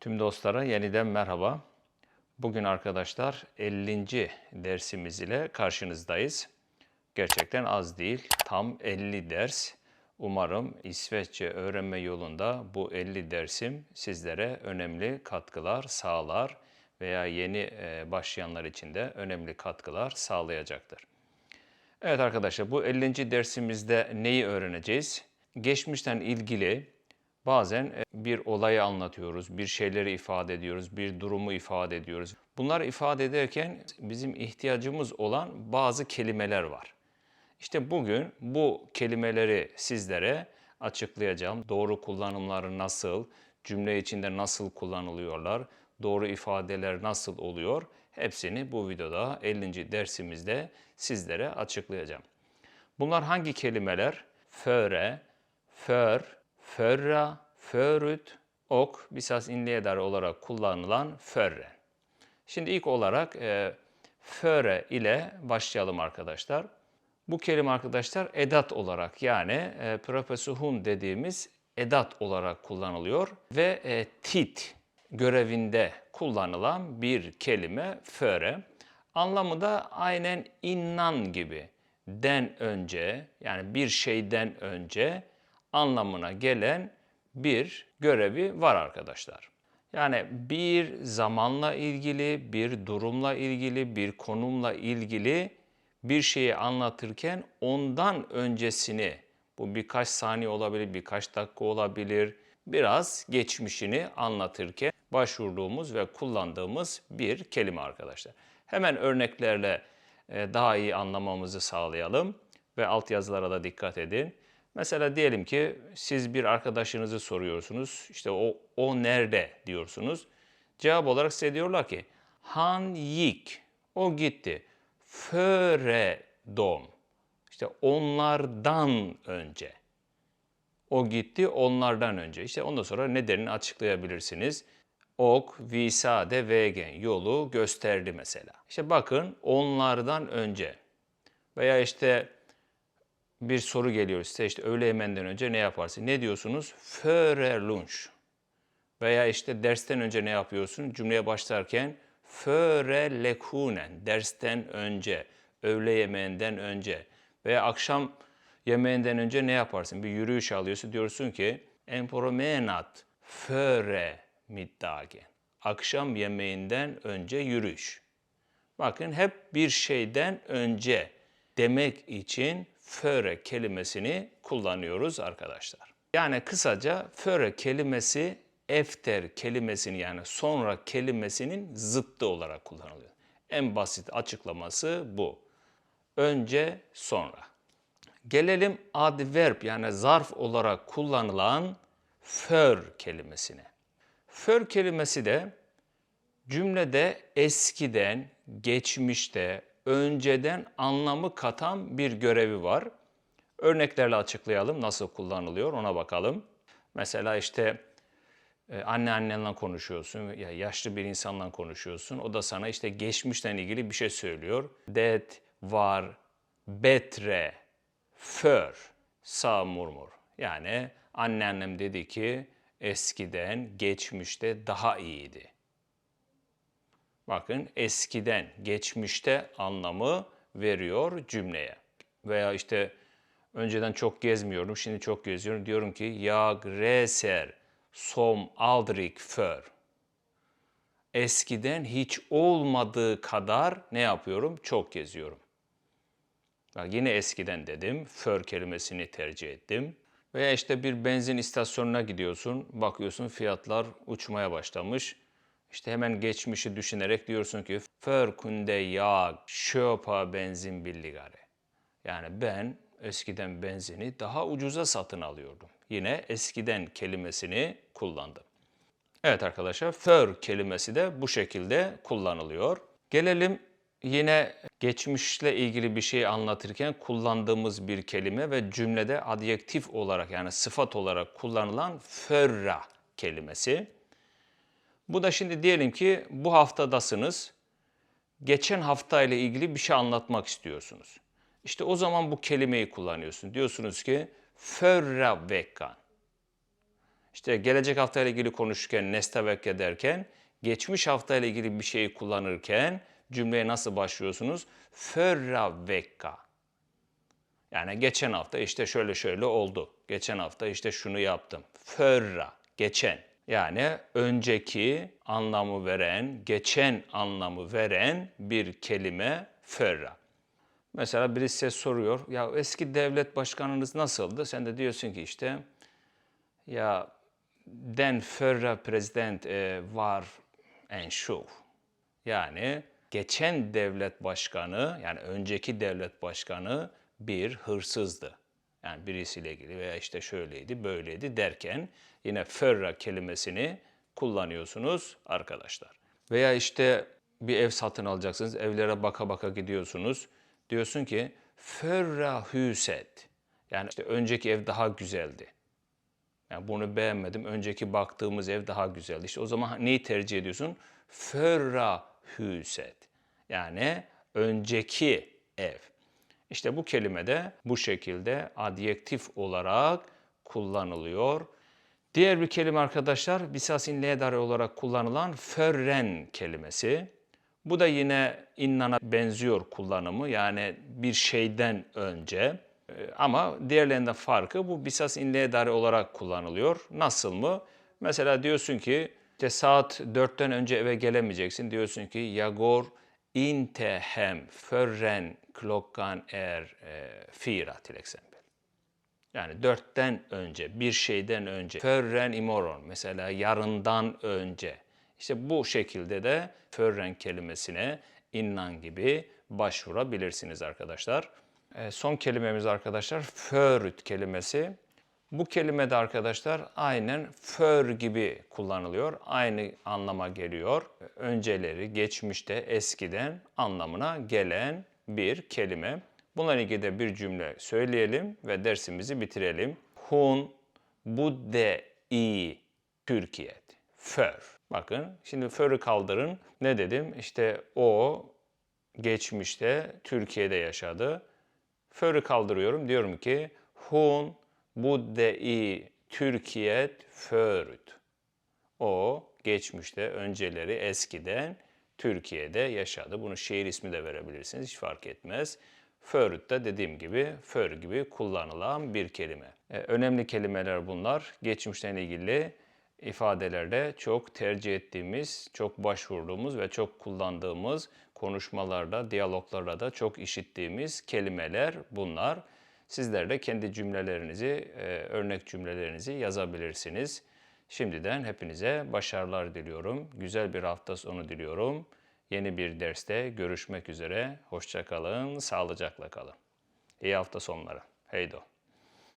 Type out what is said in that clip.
Tüm dostlara yeniden merhaba. Bugün arkadaşlar 50. dersimiz ile karşınızdayız. Gerçekten az değil, tam 50 ders. Umarım İsveççe öğrenme yolunda bu 50 dersim sizlere önemli katkılar sağlar veya yeni e, başlayanlar için de önemli katkılar sağlayacaktır. Evet arkadaşlar bu 50. dersimizde neyi öğreneceğiz? Geçmişten ilgili bazen e, bir olayı anlatıyoruz, bir şeyleri ifade ediyoruz, bir durumu ifade ediyoruz. Bunları ifade ederken bizim ihtiyacımız olan bazı kelimeler var. İşte bugün bu kelimeleri sizlere açıklayacağım. Doğru kullanımları nasıl, cümle içinde nasıl kullanılıyorlar, doğru ifadeler nasıl oluyor hepsini bu videoda 50. dersimizde sizlere açıklayacağım. Bunlar hangi kelimeler? Före, för, förra, förut, ok, bisas inleder olarak kullanılan förre. Şimdi ilk olarak e, före ile başlayalım arkadaşlar. Bu kelime arkadaşlar edat olarak yani e, preposition dediğimiz edat olarak kullanılıyor ve e, tit görevinde kullanılan bir kelime före. Anlamı da aynen innan gibi den önce yani bir şeyden önce anlamına gelen bir görevi var arkadaşlar. Yani bir zamanla ilgili, bir durumla ilgili, bir konumla ilgili bir şeyi anlatırken ondan öncesini, bu birkaç saniye olabilir, birkaç dakika olabilir, biraz geçmişini anlatırken başvurduğumuz ve kullandığımız bir kelime arkadaşlar. Hemen örneklerle e, daha iyi anlamamızı sağlayalım ve altyazılara da dikkat edin. Mesela diyelim ki siz bir arkadaşınızı soruyorsunuz. İşte o, o nerede diyorsunuz. Cevap olarak size diyorlar ki Han gick. O gitti. Före dom. İşte onlardan önce. O gitti onlardan önce. İşte ondan sonra nedenini açıklayabilirsiniz. Ok, visade, vegen yolu gösterdi mesela. İşte bakın onlardan önce. Veya işte bir soru geliyor size işte öğle yemeğinden önce ne yaparsın? Ne diyorsunuz? Före lunch. Veya işte dersten önce ne yapıyorsun? Cümleye başlarken före lekunen, dersten önce, öğle yemeğinden önce veya akşam yemeğinden önce ne yaparsın? Bir yürüyüş alıyorsun diyorsun ki en promenad före middagen. Akşam yemeğinden önce yürüyüş. Bakın hep bir şeyden önce demek için före kelimesini kullanıyoruz arkadaşlar. Yani kısaca före kelimesi efter kelimesini yani sonra kelimesinin zıttı olarak kullanılıyor. En basit açıklaması bu. Önce sonra. Gelelim adverb yani zarf olarak kullanılan för kelimesine. För kelimesi de cümlede eskiden, geçmişte, önceden anlamı katan bir görevi var. Örneklerle açıklayalım nasıl kullanılıyor ona bakalım. Mesela işte e, anne annenle konuşuyorsun ya yaşlı bir insanla konuşuyorsun. O da sana işte geçmişten ilgili bir şey söylüyor. Det var betre för sa murmur. Yani anneannem dedi ki eskiden geçmişte daha iyiydi. Bakın eskiden, geçmişte anlamı veriyor cümleye. Veya işte önceden çok gezmiyorum, şimdi çok geziyorum. Diyorum ki jag reser som aldrig för. Eskiden hiç olmadığı kadar ne yapıyorum? Çok geziyorum. Bak yine eskiden dedim. För kelimesini tercih ettim. Veya işte bir benzin istasyonuna gidiyorsun. Bakıyorsun fiyatlar uçmaya başlamış. İşte hemen geçmişi düşünerek diyorsun ki för kunde jag köpa benzin billigare. Yani ben eskiden benzini daha ucuza satın alıyordum. Yine eskiden kelimesini kullandım. Evet arkadaşlar för kelimesi de bu şekilde kullanılıyor. Gelelim yine geçmişle ilgili bir şey anlatırken kullandığımız bir kelime ve cümlede adjektif olarak yani sıfat olarak kullanılan förra kelimesi. Bu da şimdi diyelim ki bu haftadasınız. Geçen hafta ile ilgili bir şey anlatmak istiyorsunuz. İşte o zaman bu kelimeyi kullanıyorsun. Diyorsunuz ki förra veckan. İşte gelecek hafta ile ilgili konuşurken nestavekke derken geçmiş hafta ile ilgili bir şeyi kullanırken cümleye nasıl başlıyorsunuz? Förra vecka. Yani geçen hafta işte şöyle şöyle oldu. Geçen hafta işte şunu yaptım. Förra, geçen. Yani önceki anlamı veren, geçen anlamı veren bir kelime förra. Mesela birisi size soruyor, ya eski devlet başkanınız nasıldı? Sen de diyorsun ki işte, ya den förra president e, var en şu. Yani geçen devlet başkanı, yani önceki devlet başkanı bir hırsızdı. Yani birisiyle ilgili veya işte şöyleydi, böyleydi derken yine förra kelimesini kullanıyorsunuz arkadaşlar. Veya işte bir ev satın alacaksınız, evlere baka baka gidiyorsunuz. Diyorsun ki förra huset. Yani işte önceki ev daha güzeldi. Yani bunu beğenmedim. Önceki baktığımız ev daha güzeldi. İşte o zaman neyi tercih ediyorsun? Förra huset. Yani önceki ev. İşte bu kelime de bu şekilde adjektif olarak kullanılıyor. Diğer bir kelime arkadaşlar Bisasin ledare olarak kullanılan förren kelimesi. Bu da yine innana benziyor kullanımı yani bir şeyden önce. Ee, Ama diğerlerinden farkı bu bisas in ledare olarak kullanılıyor. Nasıl mı? Mesela diyorsun ki işte saat 4'ten önce eve gelemeyeceksin. Diyorsun ki Yagor inte hem förren klockan är eh, fyra till exempel. Yani dörtten önce, bir şeyden önce. Förren imorgon, mesela yarından önce. İşte bu şekilde de förren kelimesine innan gibi başvurabilirsiniz arkadaşlar. E, son kelimemiz arkadaşlar förüt kelimesi. Bu kelime de arkadaşlar aynen för gibi kullanılıyor. Aynı anlama geliyor. Önceleri, geçmişte, eskiden anlamına gelen bir kelime. Bununla ilgili de bir cümle söyleyelim ve dersimizi bitirelim. Hun budde i Türkiye. För. Bakın şimdi förü kaldırın. Ne dedim? İşte o geçmişte Türkiye'de yaşadı. Förü kaldırıyorum. Diyorum ki hun budde i Türkiye förüt. O geçmişte önceleri eskiden Türkiye'de yaşadı. Bunu şehir ismi de verebilirsiniz. Hiç fark etmez. Förüt de dediğim gibi för gibi kullanılan bir kelime. Ee, önemli kelimeler bunlar. Geçmişten ilgili ifadelerde çok tercih ettiğimiz, çok başvurduğumuz ve çok kullandığımız konuşmalarda, diyaloglarda da çok işittiğimiz kelimeler bunlar. Sizler de kendi cümlelerinizi, e, örnek cümlelerinizi yazabilirsiniz. Şimdiden hepinize başarılar diliyorum. Güzel bir hafta sonu diliyorum. Yeni bir derste görüşmek üzere. Hoşça kalın, sağlıcakla kalın. İyi hafta sonları. Heydo.